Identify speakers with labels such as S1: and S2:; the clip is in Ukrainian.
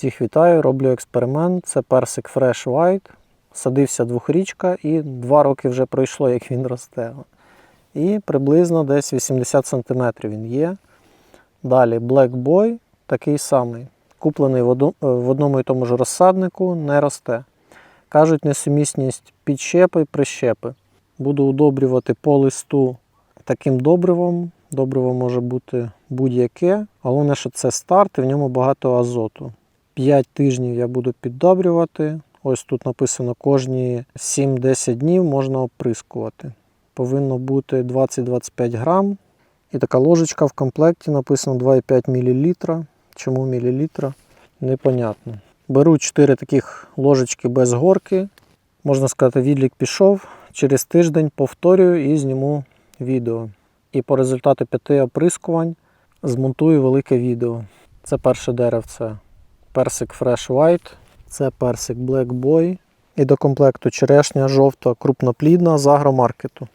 S1: Всіх вітаю, роблю експеримент. Це персик Fresh White. Садився двохрічка і два роки вже пройшло, як він росте. І приблизно десь 80 см він є. Далі Black Boy такий самий. Куплений е, в одному і тому ж розсаднику, не росте. Кажуть, несумісність підщепи, прищепи. Буду удобрювати по листу таким добривом. Добриво може бути будь-яке. Головне, що це старт і в ньому багато азоту. 5 тижнів я буду піддобрювати. Ось тут написано кожні 7-10 днів можна оприскувати. Повинно бути 20-25 грам. І така ложечка в комплекті написано 2,5 мл. Чому мілілітра? Непонятно. Беру 4 таких ложечки без горки. Можна сказати, відлік пішов. Через тиждень повторюю і зніму відео. І по результату п'яти оприскувань змонтую велике відео. Це перше деревце персик Fresh White, це персик Black Boy. І до комплекту черешня жовта крупноплідна з агромаркету.